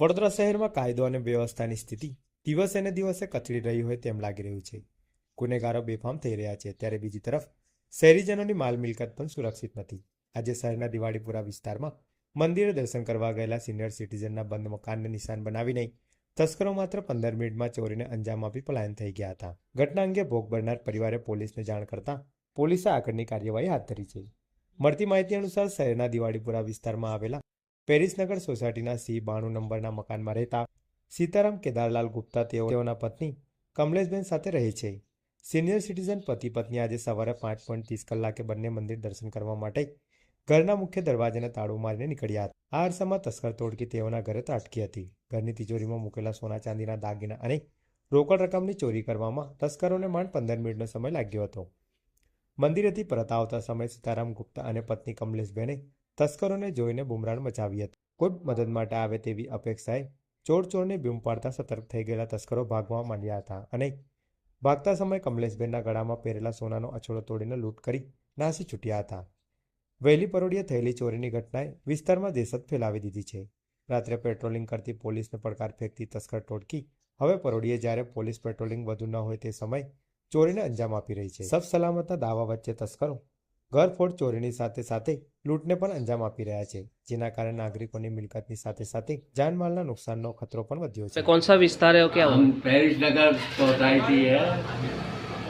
વડોદરા શહેરમાં કાયદો અને વ્યવસ્થાની સ્થિતિ દિવસે ને દિવસે કથળી રહી હોય તેમ લાગી રહ્યું છે. ગુનેગારો બેફામ થઈ રહ્યા છે. ત્યારે બીજી તરફ શહેરીજનોની માલ મિલકત પણ સુરક્ષિત નથી. આજે શહેરના દિવાળીપુરા વિસ્તારમાં મંદિરે દર્શન કરવા ગયેલા સિનિયર સિટીઝનના બંધ મકાનને નિશાન બનાવીને તસ્કરો માત્ર પંદર મિનિટમાં ચોરીને અંજામ આપી પલાયન થઈ ગયા હતા. ઘટના અંગે ભોગ બનનાર પરિવારે પોલીસને જાણ કરતા પોલીસે આગળની કાર્યવાહી હાથ ધરી છે. મળતી માહિતી અનુસાર શહેરના દિવાળીપુરા વિસ્તારમાં આવેલા પેરિસનગર સોસાયટીના સી બાણું નંબરના મકાનમાં રહેતા સીતારામ કેદારલાલ ગુપ્તા તેઓ તેઓના પત્ની કમલેશબેન સાથે રહે છે. સિનિયર સિટીઝન પતિ પત્ની આજે સવારે પાંચ પોઈન્ટ ત્રીસ કલાકે બંને મંદિર દર્શન કરવા માટે ઘરના મુખ્ય દરવાજાને તાળું મારીને નીકળ્યા હતા. આ અરસામાં તસ્કર તોડકી તેઓના ઘરે તાટકી હતી. ઘરની તિજોરીમાં મૂકેલા સોના ચાંદીના દાગીના અને રોકડ રકમની ચોરી કરવામાં તસ્કરોને માંડ પંદર મિનિટનો સમય લાગ્યો હતો. મંદિરેથી પરત આવતા સમયે સીતારામ ગુપ્તા અને પત્ની કમલેશબેને તસ્કરોને જોઈને બુમરાણ મચાવી હતી. કોઈ મદદ માટે આવે તેવી અપેક્ષાએ ચોર ચોરને બૂમ પાડતા સતર્ક થઈ ગયેલા તસ્કરો ભાગવા માંડ્યા હતા અને ભાગતા સમયે કમલેશબેનના ગળામાં પહેરેલા સોનાનો અછોડો તોડીને લૂંટ કરી નાસી છૂટ્યા હતા. વહેલી પરોડીએ થયેલી ચોરીની ઘટનાએ વિસ્તારમાં દહેશત ફેલાવી દીધી છે. રાત્રે પેટ્રોલિંગ કરતી પોલીસને પડકાર ફેંકતી તસ્કર ટોટકી હવે પરોડીએ જ્યારે પોલીસ પેટ્રોલિંગ વધુ ન હોય તે સમય ચોરીને અંજામ આપી રહી છે. સબ સલામતના દાવા વચ્ચે તસ્કરો ઘરફોડ ચોરીની સાથે સાથે લૂંટને પણ અંજામ આપી રહ્યા છે જેના કારણે નાગરિકોની મિલકતની સાથે સાથે જાનમાલના નુકસાનનો ખતરો પણ વધ્યો पे છે कौन सा विस्तार है और क्या हुआ हम पेरिस नगर सोसाइटी है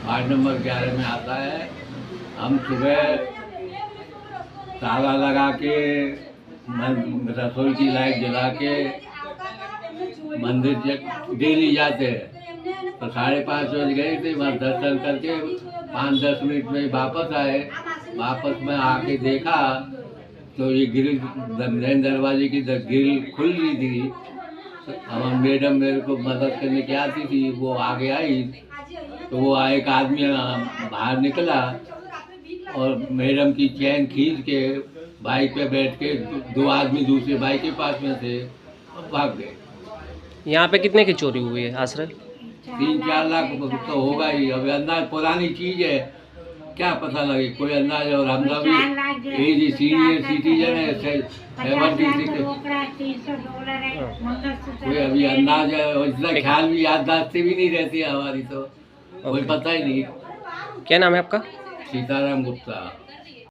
वार्ड नंबर ग्यारह में आता है हम सुबह ताला लगा के मन- रसोई की लाइट जला के मंदिर से डेली जाते हैं तो साढ़े पाँच बज गए थे वहाँ दर्शन करके पाँच दस मिनट में वापस आए वापस में आके देखा तो ये ग्रिल मेन दरवाजे की ग्रिल खुल रही थी। अब मैडम मेरे को मदद करने की आती थी वो आगे आई तो वो एक आदमी बाहर निकला और मैडम की चैन खींच के बाइक पे बैठ के दो आदमी दूसरे बाइक के पास में थे और भाग गए। यहाँ पे कितने की चोरी हुई है आश्रय? तीन चार लाख तो होगा ही। अब अंदाज पुरानी चीज़ है क्या पता लगे? कोई अंदाज और हम लोग भी ये सीनियर सिटीजन है सेवेंटी सिक्स कोई अभी अंदाज है इतना ख्याल भी याददाश्त भी नहीं रहती है हमारी तो। कोई पता ही नहीं। क्या नाम है आपका? सीताराम गुप्ता।